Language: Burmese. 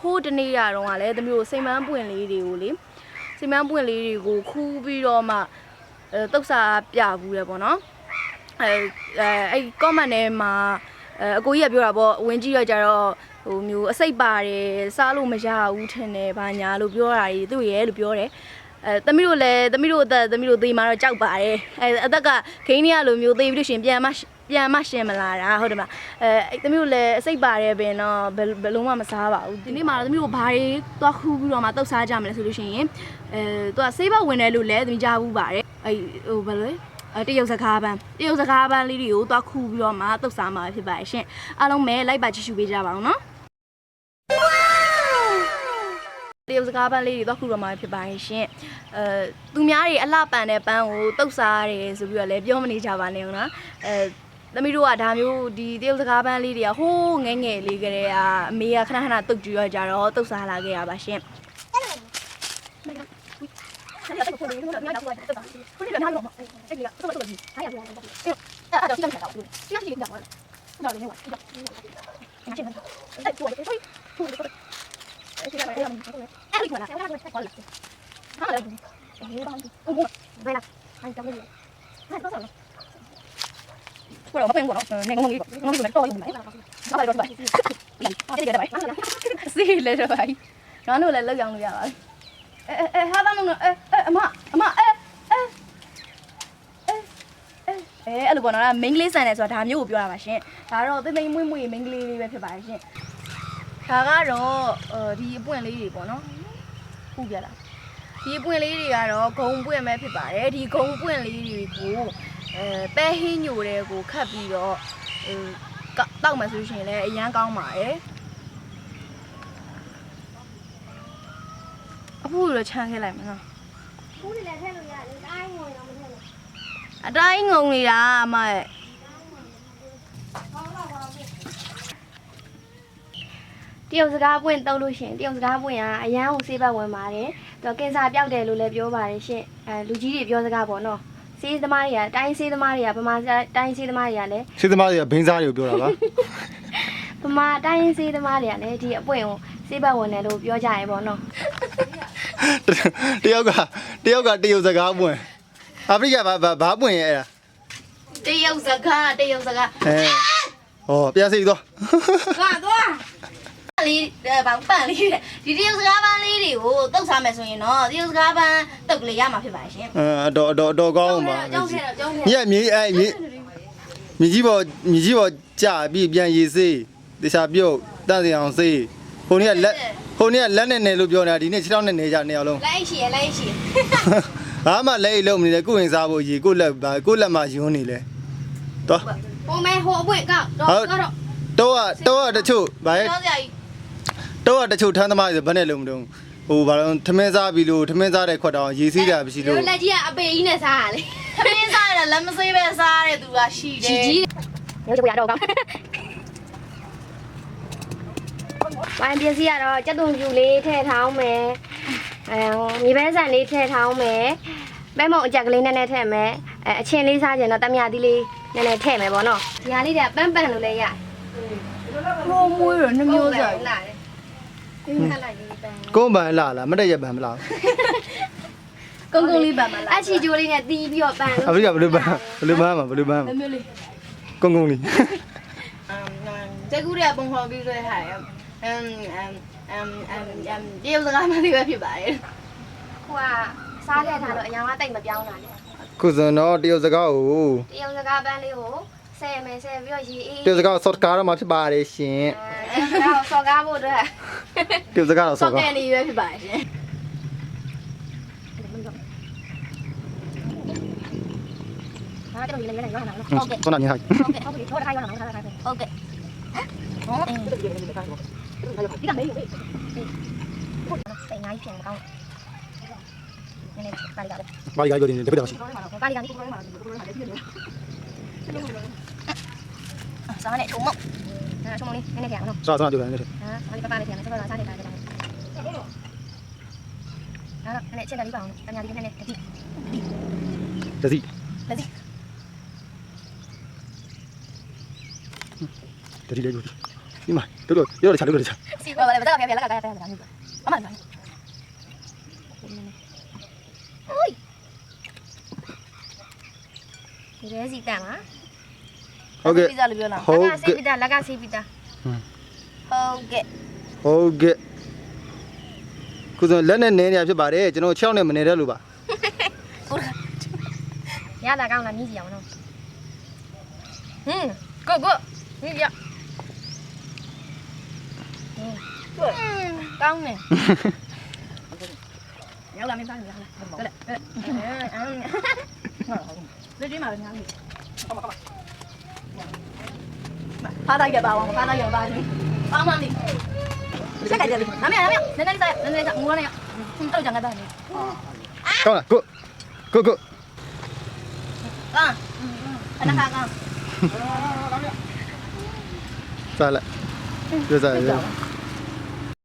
ဟိုးတနေ့ရတော့ကလည်းသမီးတို့စိမ်မန်းပွင့်လေးတွေကိုလေစိမ်မန်းပွင့်လေးတွေကိုခူးပြီးတော့မှအဲတုတ်စာပြဘူးတယ်ပေါ့နော်အဲအဲအဲ့ comment ထဲမှာအဲအကိုကြီးကပြောတာပေါ့ဝင်ကြည့်တော့ကြတော့ဟိုမျိုးအစိတ်ပါတယ်စားလို့မရဘူးထင်တယ်ဘာညာလို့ပြောတာကြီးသူ့ရဲ့လို့ပြောတယ်အဲသမီးတို့လည်းသမီးတို့အသက်သမီးတို့သေမှာတော့ကြောက်ပါတယ်အဲအသက်ကဂိမ်းတွေကလိုမျိုးသေပြီးလို့ရှရင်ပြန်မ ပြန်မရှင်မလာတာဟုတ်တယ်မလားအဲအဲ့သမီးတို့လည်းအစိတ်ပါတယ်ပင်တော့ဘယ်ဘယ်လုံးမှမစားပါဘူးဒီနေ့မှာတော့သမီးတို့ဘာတွေသွားခူးပြီးတော့မှတုတ်စားကြမလဲဆိုလို့ရှိရင်အဲသူကဆေးဘက်ဝင်တယ်လို့လည်းသမီးကြားဘူးပါတယ်အဲဟိုဘယ်လိုလဲအဲတရုတ်စကားပန်းတရုတ်စကားပန်းလေးတွေကိုသွားခူးပြီးတော့မှတုတ်စားမှာဖြစ်ပါတယ်ရှင်အားလုံးပဲလိုက်ပါကြည့်ရှုပေးကြပါအောင်နော်တရုတ်စကားပန်းလေးတွေတော့ခုတော့မှဖြစ်ပါရဲ့ရှင်အဲသူများတွေအလှပန်တဲ့ပန်းကိုတုတ်စားရတယ်ဆိုပြီးတော့လည်းပြောမနေကြပါနဲ့ဟုတ်နော်အဲ သမီးတို့ကဒါမျိုးဒီတရုတ်စကားပန်းလေးတွေကဟိုးငယ်ငယ်လေးကလေးကအမေကခဏခဏတုတ်ကြည့်ရကြတော့တုတ်စားလာခဲ့ရပါရှင် စီးလေတော့ဘာငါတို့လည်းလောက်ရောင်လို့ရပါပြီအဲအဲအဲဟာသားမလို့အဲအဲအမအမအဲအဲအဲအဲ့လိုပေါ့နော်မိန်းကလေးဆန်တယ်ဆိုတာဒါမျိုးကိုပြောတာပါရှင်ဒါတော့တိတ်တိတ်မွေ့မွေ့မိန်းကလေးလေးပဲဖြစ်ပါတယ်ရှင်ဒါကတော့အဲဒီအပွင့်လေးတွေပေါ့နော်ဟုတ်ပြလားဒီအပွင့်လေးတွေကတော့ဂုံပွင့်ပဲဖြစ်ပါတယ်ဒီဂုံပွင့်လေးတွေကို အဲပဲဟင်းညိုတဲ့ကိုခတ်ပြီးတော့ဟိုတောက်မှဆိုရှင်လည်းအရန်ကောင်းပါတယ်အဖို့တော့ချမ်းခဲ့လိုက်မလားဘူးတွေလည်းထည့်လို့ရတယ်။တိုင်းဝင်တော့မထည့်လို့အတိုင်းငုံနေတာအမရဲ့။ကောင်းတော့ပါဘူးတရုတ်စကားပွင့်တုံးလို့ရှရင်တရုတ်စကားပွင့်ကအရန်ကိုဆေးဘက်ဝင်ပါတယ်သူကင်ဆာပြောက်တယ်လို့လည်းပြောပါတယ်ရှင့်အဲလူကြီးတွေပြောစကားပေါ့နော် ဆေးသမားတွေကတိုင်းဆေးသမားတွေကဗမာတိုင်းဆေးသမားတွေကလည်းရှင်းသမားတွေကဘင်းစားတွေကိုပြောတာပါ ဗမာတိုင်းဆေးသမားတွေကလည်းဒီအပွင့်ကိုဆေးဘက်ဝင်တယ်လို့ပြောကြရပေါ့နော်တယောက်ကတယောက်ကတရုတ်စကားပွင့်အာဖရိကဘာဘာဘာပွင့်ရဲ့အဲ့ဒါတရုတ်စကားတရုတ်စကားအဲဟောပြန်စီသွား သွားသွား လေးအဲဘာပန့်လေးတဲ့ဒီတရုတ်စကားပန်းလေးတွေကိုတုတ်စားမယ်ဆိုရင်တော့တရုတ်စကားပန်းတုတ်ကလေးရမှာဖြစ်ပါရှင်အဲအတော်အတော်အတော်ကောင်းပါကျောင်းထဲတော့ကျောင်းထဲမြက်မြေအဲမြေမြေကြီးပေါ်မြေကြီးပေါ်ကြာပြီးပြန်ရေးစေးတခြားပြုတ်တန့်စင်အောင်စေးဟိုနေ့ကလက်ဟိုနေ့ကလက်နဲ့နယ်လို့ပြောနေတာဒီနေ့ခြေထောက်နဲ့နေကြနေအောင်လုံးလိုက်ရှိရလိုက်ရှိရဘာမှလက်အိတ်လုံးမနေလေကိုယ်ဝင်စားဖို့ကြီးကိုလက်ပါကိုလက်မှယွန်းနေလေတော့ဟိုမဲဟိုအပွင့်ကောက်တော့ဟုတ်တော့တော့ကတော့ကတချို့ဗာရဲ့ကျောင်းစရာကြီး တော့ကတချို့ထမ်းသမားတွေဘယ်နဲ့လုံးမတုံးဟိုဘာလို့ထမင်းစားပြီလို့ထမင်းစားတဲ့ခွက်တောင်ရေးစီးတာမရှိလို့ လက်ကြီးကအပေကြီးနဲ့စားရလေခမင်းစားရလက်မစေးပဲစားတဲ့သူကရှိတယ်မျိုးချပွေရတော့ကောင်းဝိုင်းပစ္စည်းကတော့ကြက်သွန်ပြူလေးထည့်ထောင်းမယ်အဲမြေပဲဆန်လေးထည့်ထောင်းမယ်ပဲမုံအကြက်ကလေးနည်းနည်းထည့်မယ်အဲအချင်းလေးစားကြရင်တော့တမယာသီးလေးနည်းနည်းထည့်မယ်ပေါ့နော်ဒီဟာလေးတွေကပန်းပန်းလို့လည်းရတယ်ဟိုမွေးတော့နှမျိုးစားလာတယ် ဒီခက်လိုက်လေးပန်းကုန်းပန်လာလားမတက်ရက်ပန်မလားကုန်းကုန်းလေးပါမလားအချီကျိုးလေးနဲ့တီးပြီးတော့ပန်းအဖေကဘယ်လိုပန်ဘယ်လိုပန်မှာဘယ်လိုပန်နှမျိုးလေးကုန်းကုန်းလေးကျကူတွေကပုံဖော်ပြီးဆိုတဲ့ဟာရအမ်အမ်အမ်အမ်အမ်တရုတ်စကားမှလေးပဲဖြစ်ပါတယ်ဟိုကစားတဲ့ထားတော့အရင်ကတိတ်မပြောင်းတာလေခုစံတော့တရုတ်စကားကိုတရုတ်စကားပန်းလေးကိုဆယ်မယ်ဆယ်ပြီးတော့ရေအေးတရုတ်စကားဆော့ကားတော့မှဖြစ်ပါတယ်ရှင်အဲဒါကိုစော်ကားဖို့အတွက် တရုတ်စကားတော့ဆော့ဆော့ကားကန်လေးပဲဖြစ်ပါတယ်ရှင်ဒါ ကတော့ရေလေးလေးရောင်းတာနော်ဟုတ်ကဲ့ဆောနာမြင်ထားဟုတ်ကဲ့ဟုတ်ကဲ့တော့တစ်ခါရောင်းတာတစ်ခါတစ်ခါ ဟုတ်ကဲ့ဟုတ်ကဲ့ခုဆိုလက်နဲ့နဲနေရဖြစ်ပါတယ်ကျွန်တော်6နဲ့မနေတတ်လို့ပါရတာကောင်းလားမြည်စီအောင်နော်ဟင်းကိုကိုမြည်ရဟင်းကိုကောင်းနေရောက်လာမင်းသားရောက်လာဟုတ်လားအဲ့အဲ့လေဒီမှာလည်းများနေဟုတ်ပါဟုတ်ပါ လိုက်ရပါချင်းပေါင်းမလေးစက်ကကြတယ်နာမည်နာမည်နည်းနည်းလေးစားနည်းနည်းလေးစားငိုရနေတော့ကြံကတော့နေကောင်းလားကိုကိုကိုကောင်းအနာကောင်းစားလိုက်ပြစားရ